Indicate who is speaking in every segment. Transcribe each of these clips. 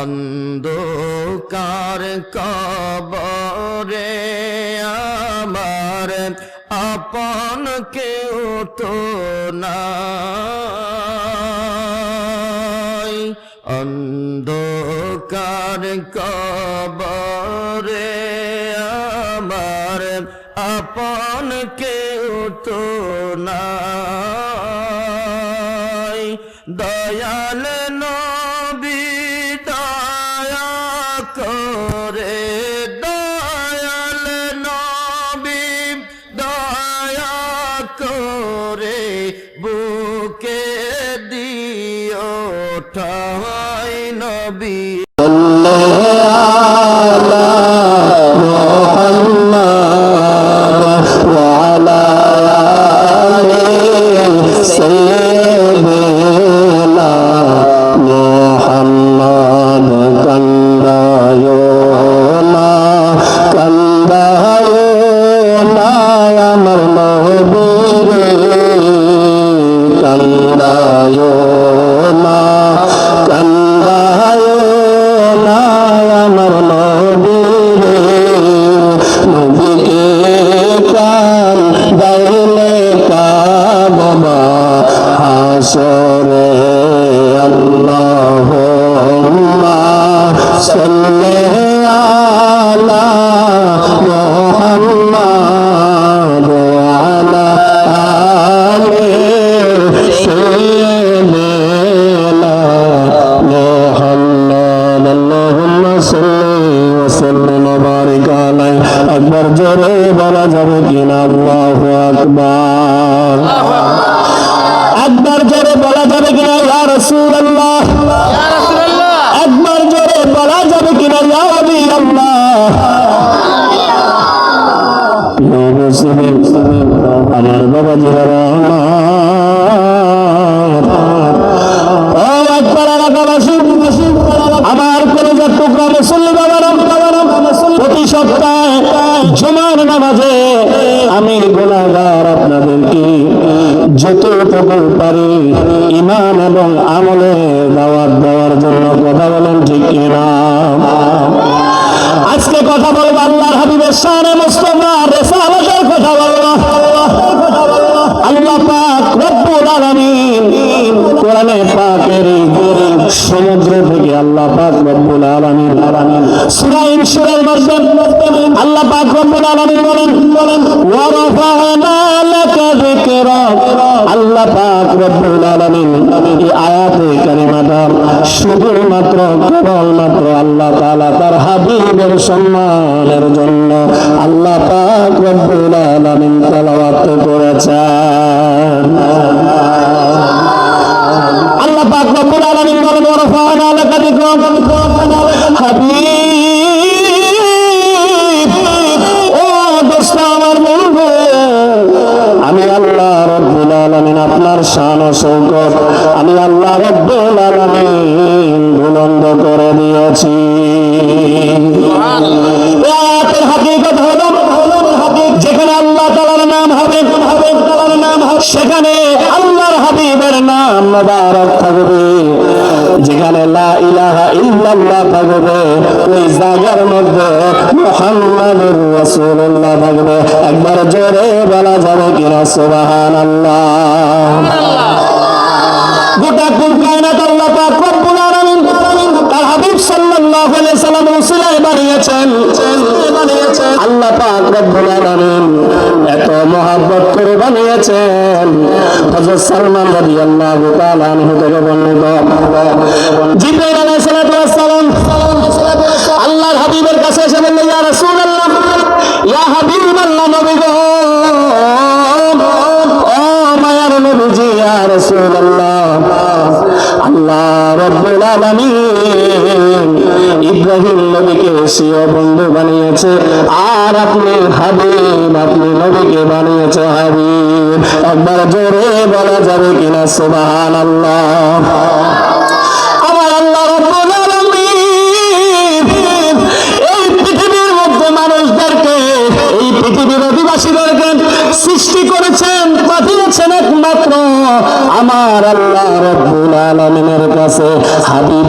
Speaker 1: অন্ধকার কবরে আমার আপন কেউ তো নাই। অন্ধকার কবরে আমার আপন কেউ তো নাই। দয়াল নবী
Speaker 2: আকবার জোরে বলা যাবে কিনা? আল্লাহু আকবার। একবার জোরে বলা যাবে কিনা? ইয়া রাসূলুল্লাহ। একবার জোরে বলা যাবে কিনা? ইয়া নবী আল্লাহ আমার বাবা জিরা আমার টুকরা মুসল্লি প্রতি সপ্তাহে জমার নামাজে আমি গোলাগার আপনাদেরকে যতটুকু পারি ইমান এবং আমলে দাওয়াত দেওয়ার জন্য কথা বলেন ঠিক কিনা? আজকে কথা বলব আল্লাহর হাবিবের শানে মুস্তফা রেসালাতের কথা বলব। আল্লাহ পাক রব্বুল আলামিন কোরআনে পাকের এই সমুদ্র থেকে আল্লাহ পাক রব্বুল আলামিন মধ্যে আল্লাহ পাক রব্বুল আলামিন বলেন, ওয়া রাফা'না লাকা যিকরাক আল্লাহ পাক রব্বুল আলামিন এই আয়াতে কারিমাটা শুধুমাত্র কেবলমাত্র আল্লাহ তাআলা তার হাবিবের সম্মানের জন্য আল্লাহ পাক রব্বুল আলামিন তেলাওয়াত করেছেন। ইল্লাল্লাহ থাকবে, ওই জায়গার মধ্যে মুহাম্মাদুর রাসূলুল্লাহ থাকবে। একবার জোরে বলা যাবে কিনা, সুবহানাল্লাহ। গোটা কুল কায়নাত আল্লাহ পাক রব্বুল আলামিন তার হাবিব সাল্লাল্লাহু আলাইহি সাল্লাম উসিলায় বানিয়েছেন। আল্লাহ পাক রব্বুল আলামিন এত মহব্বত করে বানিয়েছেন। হযরত সালমান রাদিয়াল্লাহু তাআলা আনহু থেকে বর্ণিত। জিবরাইল আলাইহিস ইয়া হাবিবাল্লাহ নবী গো। ও মায়ার নবীজি, ইয়া আল্লাহ রব্বুল আলামিন ইব্রাহিম নবীকে সিও বন্ধু বানিয়েছে, আর আপনি হাবিব, আপনি নবীকে বানিয়েছে হাবিব। একবার জোরে বলা যাবে কিনা, সুবহানাল্লাহ। আমার আল্লাহ রব্বুল আলামিনের কাছে হাবিব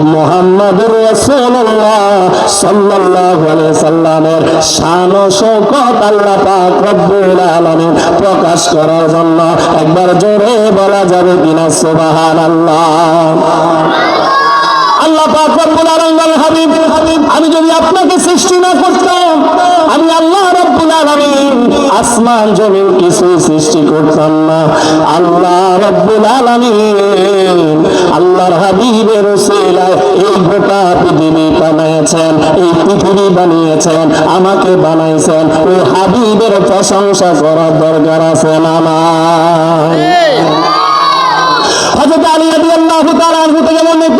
Speaker 2: রাসূলুল্লাহ সাল্লাল্লাহু আলাইহি সাল্লামের শান ও শৌকত আল্লাহ পাক রব্বুল আলামিন প্রকাশ করার জন্য একবার জোরে বলা যাবে কিনা সুবহানাল্লাহ। আল্লাহ পাক রব্বুল আলামিন হাবিব, আমি যদি আপনাকে সৃষ্টি না করতাম, আমি আল্লাহ আলামিন আসমান জমিন কিছু সৃষ্টি করতাম না। আল্লাহ রব্বুল আলামিন আল্লাহর হাবিবের ওসিলায় এই গোটা পৃথিবী বানিয়েছেন এই পৃথিবী বানিয়েছেন আমাকে বানাইছেন ওই হাবিবের প্রশংসা করার দরকার আছে না আমার হযরত আলী রাদিয়াল্লাহু তাআলা থেকে বর্ণিত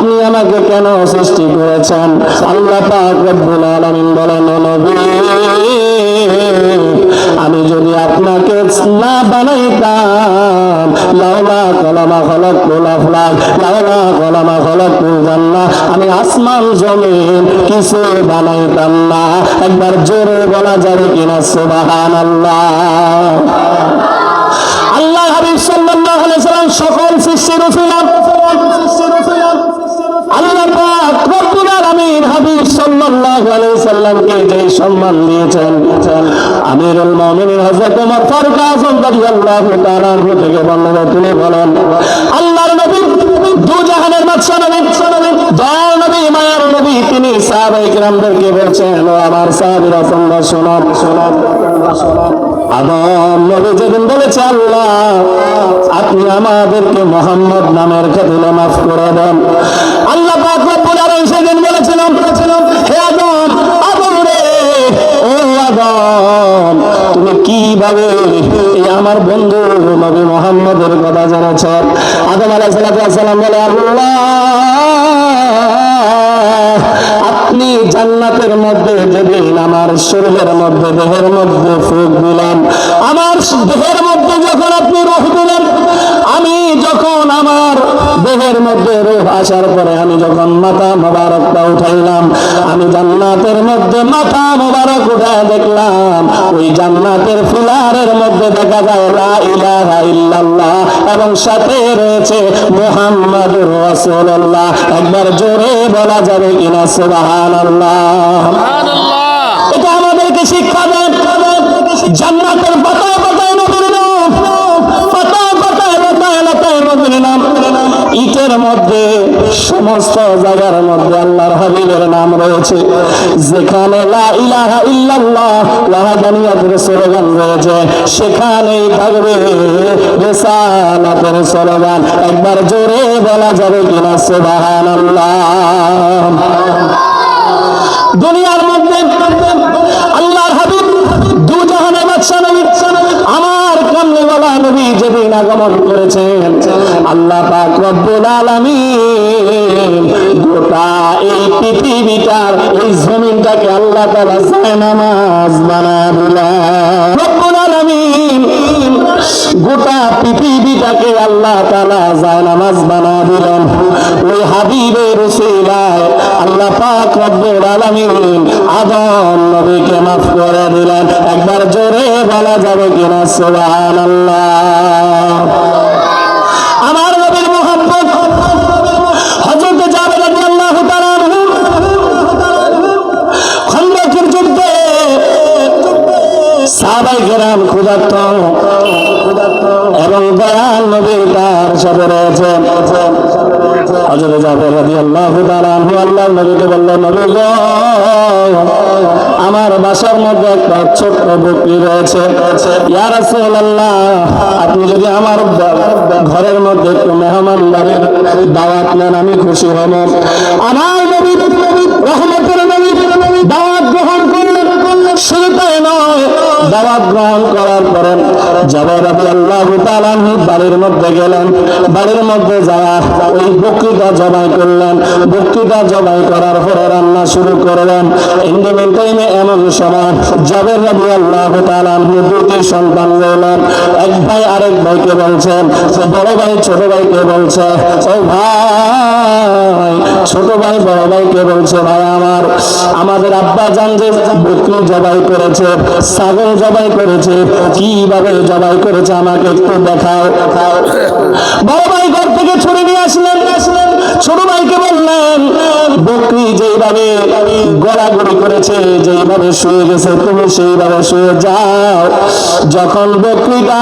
Speaker 2: আপনি আমাকে কেন সৃষ্টি করেছেন? আল্লাহ পাক রব্বুল আলামিন বলেন নবী, আমি যদি আপনাকে না বানাইতাম, লাউলা কলামা খলাকুল আফলাক, লাউলা কলামা খলাকুল জান্নাহ, আমি আসমান জমিন কিছু বানাইতাম না। একবার জোরে বলা যাবে কিনা? সুবহানাল্লাহ। আল্লাহ হাবিব সাল্লাল্লাহু আলাইহি সাল্লাম সকল সৃষ্টির উফিলাম যেদিন বলেছে আল্লাহ আপনি আমাদেরকে মোহাম্মদ নামের খাতিলে মাফ করে দেন। আল্লাহ তুমি কীভাবে আমার বন্ধু নবী মোহাম্মদের কথা জানাচ্ছ আদম বলে আপনি জান্নাতের মধ্যে যেদিন, আমার শরীরের মধ্যে দেহের মধ্যে ফুক দিলাম, আমার দেহের মধ্যে যখন আপনি রোহ মধ্যে রোহ আসার পরে আমি যখন মাথা মোবারকটা উঠাইলাম আমি জান্নাতের মধ্যে মাথা মোবারক উঠায় দেখলাম। ওই জান্নাতের ফিলারের মধ্যে দেখা যায় লা ইলাহা ইল্লাল্লাহ এবং সাথে রয়েছে মুহাম্মাদুর রাসূলুল্লাহ। একবার জোরে বলা যাবে কিনা সুবহানাল্লাহ। এটা আমাদেরকে শিক্ষা দেন জান্নাতের ইটের মধ্যে, সমস্ত জায়গার মধ্যে আল্লাহর হাবিবের নাম রয়েছে। যেখানে লা ইলাহা ইল্লাল্লাহ ওয়াহদানিয়াতের স্লোগান রয়েছে। সেখানেই থাকবে রিসালাতের স্লোগান একবার জোরে বলা যাবে কিনা? সুবহানাল্লাহ। দুনিয়ার মধ্যে আল্লাহর হাবিব দু জাহানের বাদশা নবী আমার কামলিওয়ালা নবী যেদিন আগমন করেছেন। আল্লাহ পাক রব্বুল আলামিন গোটা এই পৃথিবীটার, এই জমিনটাকে আল্লাহ তাআলা জায়নামাজ বানায় দিলেন। রব্বুল আলামিন গোটা পৃথিবীটাকে আল্লাহ তাআলা জায়নামাজ বানায় দিলেন। ওই হাবিবের উসিলায় আল্লাহ পাক রব্বুল আলামিন আদম নবীকে মাফ করে দিলেন। একবার জোরে বলা যাবে কিনা? সুবহানাল্লাহ। আমার নবীর মোহাম্মদ রাদিয়াল্লাহু তাআলা আনহু খন্দকের যুদ্ধে কেরাম ক্ষুধার্ত এবং দয়াল নবীর তার সাথে রয়েছে হযরত জাবের রাদিয়াল্লাহু তাআলা আনহু আল্লাহর নবীকে বললেন, নবী গো, আমার বাসার মধ্যে একটা ছোট্ট বকরি রয়েছে। ইয়া রাসূলুল্লাহ, আপনি যদি আমার ঘরের মধ্যে একটু মেহমান দাওয়াত নেন, আমি খুশি হব। আমার নবী রহমতের নবী দাওয়াত গ্রহণ করার পরে রাদিয়াল্লাহু তাআলা আনহু বাড়ির মধ্যে গেলেন। বাড়ির মধ্যে যাওয়া, ওই বকরিটা জবাই করলেন। বকরিটা জবাই করার পরে রান্না শুরু করলেন। ইন্ডিমেন্ট টাইমে এমন সময় জাবের তাআলা আনহু দুটি সন্তান রইলেন। এক ভাই আরেক ভাইকে বলছেন বড় ভাই, ছোট ভাইকে বলছে, ও ভাই ছোট ভাই, বড় ভাইকে বলছে, ভাই, আমার, আমাদের আব্বা জান যে বকরি জবাই করেছে, ছাগল জবাই করেছে, কীভাবে জবাই করেছে আমাকে একটু দেখাও। বড় ভাই ঘর থেকে ছুড়ে নিয়ে আসলেন। ছোট ভাইকে বললেন বকরি যেইভাবে গড়াগড়ি করেছে, যেইভাবে শুয়ে গেছে, তুমি সেইভাবে শুয়ে যাও। যখন বকরিটা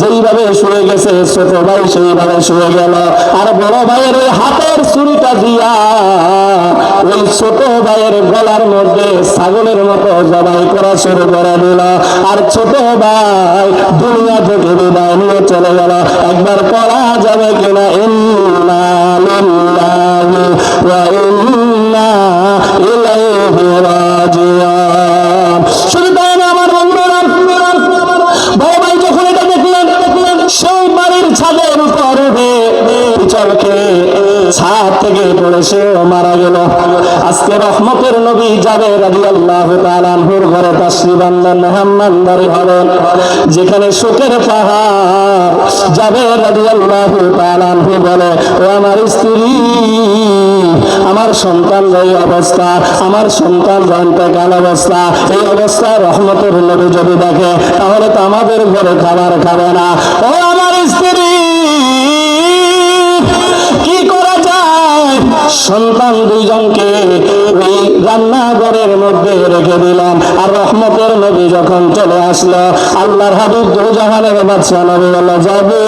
Speaker 2: যেইভাবে শুয়ে গেছে, ছোট ভাই সেইভাবে শুয়ে গেল। আর বড় ভাইয়ের হাতের ছুরিটা দিয়া ওই ছোট ভাইয়ের গলার মধ্যে ছাগলের মতো জবাই করা শুরু করে দিল। আর ছোট ভাই দুনিয়া থেকে বিদায় নিয়ে চলে গেল। একবার পড়া যাবে কিনা, ইন্না ওয়া ইন্না ইলাইহি ছাদ থেকে পড়ে সেও মারা গেল। আজকে রহমতের নবী যাবে রাজি আল্লাহ তালানহুর ঘরে, তাশ্রী বান্দার মেহমানদারি হবেন যেখানে সুখের পাহাড় যাবে রাজি আল্লাহ তালানহু বলে, ও আমার স্ত্রী, আমার সন্তান এই অবস্থা, আমার সন্তান কাল অবস্থা? এই অবস্থা রহমতের নবী যদি দেখে, তাহলে তো আমাদের ঘরে খাবার খাবে না। ও সন্তান দুইজনকে ওই রান্নাঘরের মধ্যে রেখে দিলাম। আর রহমতের নবী যখন চলে আসলো, আল্লাহর হাবিব দুজাহানের বাচ্চা নবী বলে যাবে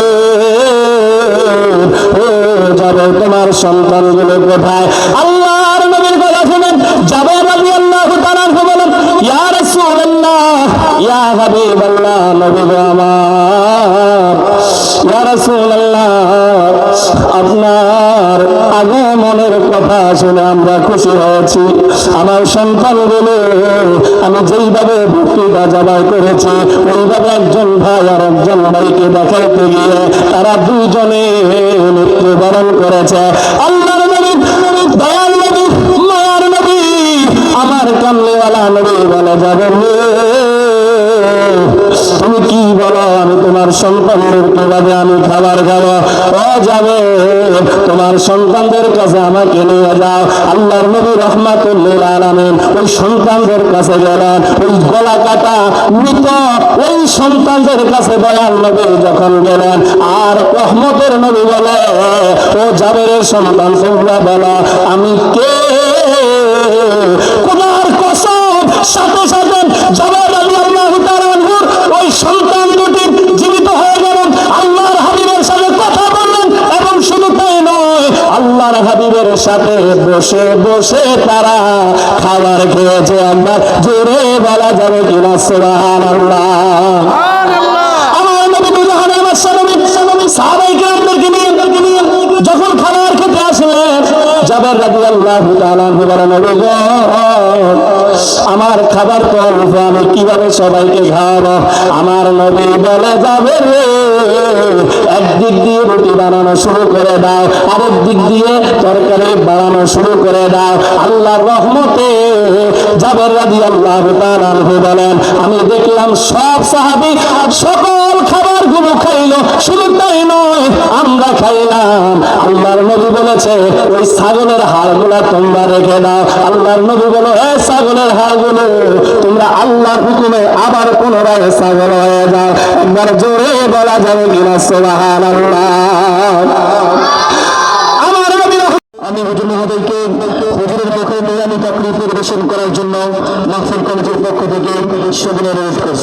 Speaker 2: যাবে তোমার সন্তান সন্তানগুলো কোথায়? আল্লাহর নবীর কথা শুনেন যাবে রাজি আল্লাহ তাআলা বলেন, ইয়া ইয়া হাবিবাল্লাহ, নবী আমার, ইয়া আপনার আগমনের কথা শুনে আমরা খুশি হয়েছি। আমার সন্তানগুলো আমি যেইভাবে ভক্তিটা জবাই করেছি, ওইভাবে একজন ভাই আর একজন ভাইকে দেখাইতে গিয়ে তারা দুজনে মৃত্যুবরণ করেছে। নবী আমার কামলিওয়ালা নবী বলে যাবে তুমি কি বলো? আমি তোমার সন্তানদের কীভাবে আমি খাবার খাব। ও যাবে তোমার সন্তানদের কাছে আমাকে নিয়ে যাও। আল্লাহর নবী রহমাতুল্লিল আলামিন ওই সন্তানদের কাছে গেলেন। ওই গলা কাটা মৃত ওই সন্তানদের কাছে দয়াল নবী যখন গেলেন, আর রহমতের নবী বলে, ও জাবেরের সন্তান, তোমরা বলো, আমি কে? বসে বসে তারা খাবার খেয়েছে। আমরা জোরে বলা যাবে কিনা? আমার নবী দুজাহানের নিয়ে নিয়ে যখন খাবার খেতে আসলেন জাবের রাদিয়াল্লাহু তাআলা আনহু বলেন "ওগো গো, আমার খাবার অল্প, আমি কীভাবে সবাইকে খাওয়াবো? আমার নবী বলে যাবে রে একদিক দিয়ে রুটি বানানো শুরু করে দাও আরেক দিক দিয়ে তরকারি বানানো শুরু করে দাও। আল্লাহর রহমতে রাদিয়াল্লাহু তাআলা আনহু বলেন আমি দেখলাম সব সাহাবী সকল খাবারগুলো খাইলো শুধু তাই নয় আমরা খাইলাম আল্লাহর নবী বলেছে, ওই ছাগলের হাড়গুলা তোমরা রেখে দাও। আল্লাহর নবী বলো, এ ছাগলের হাড়গুলো, তোমরা আল্লাহর হুকুমে আবার পুনরায় ছাগল হয়ে যাও। একবার জোরে বলা যাবে কিনা আমার আমি হুজুর মহোদয়কে হুজুরের মুখে নিরানি চাকরি পরিবেশন করার জন্য মাহফিল কমিটির পক্ষ থেকে সবিনয় অনুরোধ করছি।